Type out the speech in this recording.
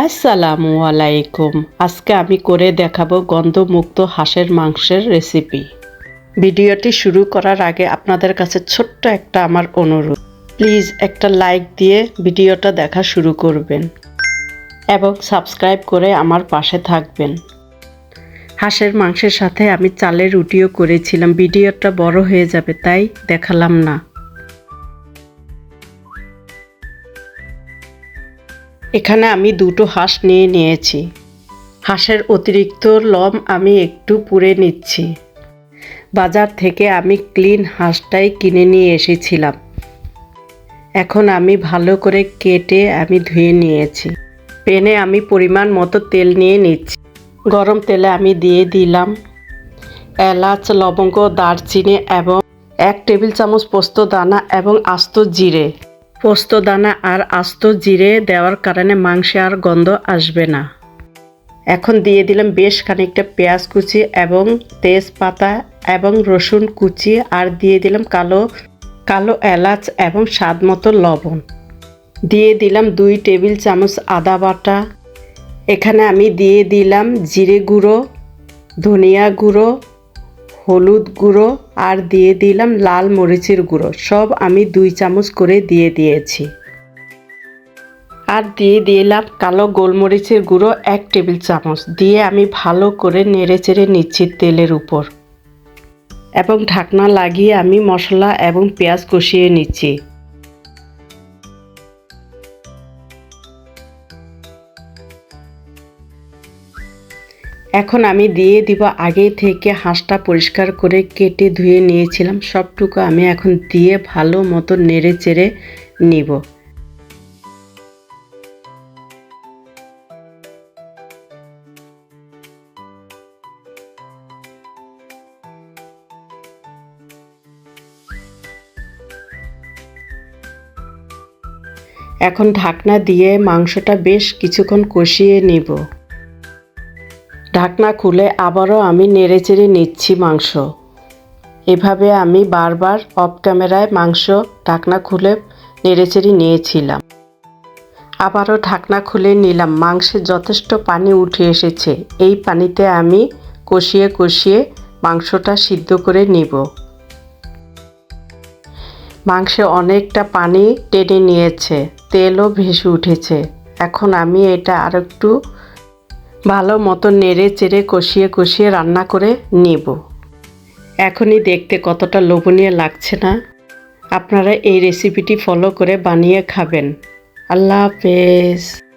আসসালামু আলাইকুম। আজকে আমি করে দেখাবো গন্ধমুক্ত হাঁসের মাংসের রেসিপি ভিডিওটি শুরু করার আগে আপনাদের কাছে ছোট্ট একটা আমার অনুরোধ। প্লিজ একটা লাইক দিয়ে ভিডিওটা দেখা শুরু করবেন এবং সাবস্ক্রাইব করে আমার পাশে থাকবেন। হাঁসের মাংসের সাথে আমি চালের রুটিও করেছিলাম। ভিডিওটা বড় হয়ে যাবে, তাই দেখালাম না। এখানে আমি দুটো হাঁস নিয়ে নিয়েছি। হাঁসের অতিরিক্ত লম আমি একটু পুড়ে নিচ্ছি। বাজার থেকে আমি ক্লিন হাঁসটাই কিনে নিয়ে এসেছিলাম। এখন আমি ভালো করে কেটে আমি ধুয়ে নিয়েছি। পেনে আমি পরিমাণ মতো তেল নিয়ে নিচ্ছি। গরম তেলে আমি দিয়ে দিলাম এলাচ, লবঙ্গ, দারচিনি এবং এক টেবিল চামচ পোস্ত, দানা এবং আস্ত জিরে। পোস্ত, দানা আর আস্ত জিরে দেওয়ার কারণে মাংসে আর গন্ধ আসবে না। এখন দিয়ে দিলাম বেশ খানিকটা পেঁয়াজ কুচি এবং তেজপাতা এবং রসুন কুচি আর দিয়ে দিলাম কালো কালো এলাচ এবং স্বাদ মতো লবণ। দিয়ে দিলাম দুই টেবিল চামচ আদা বাটা। এখানে আমি দিয়ে দিলাম জিরে গুঁড়ো, ধনিয়া গুঁড়ো হলুদ গুঁড়ো আর দিয়ে দিলাম লাল মরিচের গুঁড়ো। সব আমি দুই চামচ করে দিয়ে দিয়েছি। আর দিয়ে দিলাম কালো গোলমরিচের গুঁড়ো এক টেবিল চামচ। দিয়ে আমি ভালো করে নেড়ে চেড়ে নিচ্ছি তেলের উপর। এবং ঢাকনা লাগিয়ে আমি মশলা এবং পেঁয়াজ কষিয়ে নিচ্ছি। এখন আমি দিয়ে দিব। আগে থেকে হাঁসটা পরিষ্কার করে কেটে ধুয়ে নিয়েছিলাম। সবটুকু আমি এখন দিয়ে ভালো মতো নেড়ে চেড়ে নিব। এখন ঢাকনা দিয়ে মাংসটা বেশ কিছুক্ষণ কষিয়ে নিব। ঢাকনা খুলে আবারও আমি নেড়েচেড়ে নিচ্ছি মাংস। এভাবে আমি বারবার অফ ক্যামেরায় মাংস ঢাকনা খুলে নেড়েচেড়ে নিয়েছিলাম। আবারও ঢাকনা খুলে নিলাম। মাংসে যথেষ্ট পানি উঠে এসেছে। এই পানিতে আমি কষিয়ে কষিয়ে মাংসটা সিদ্ধ করে নিব। মাংসে অনেকটা পানি টেনে নিয়েছে। তেলও ভেসে উঠেছে। এখন আমি এটা আর একটু ভালো মতো নেড়ে চেড়ে কষিয়ে কষিয়ে রান্না করে নেব। এখনই দেখতে কতটা লোভনীয় লাগছে না। আপনারা এই রেসিপিটি ফলো করে বানিয়ে খাবেন। আল্লাহ হাফেজ।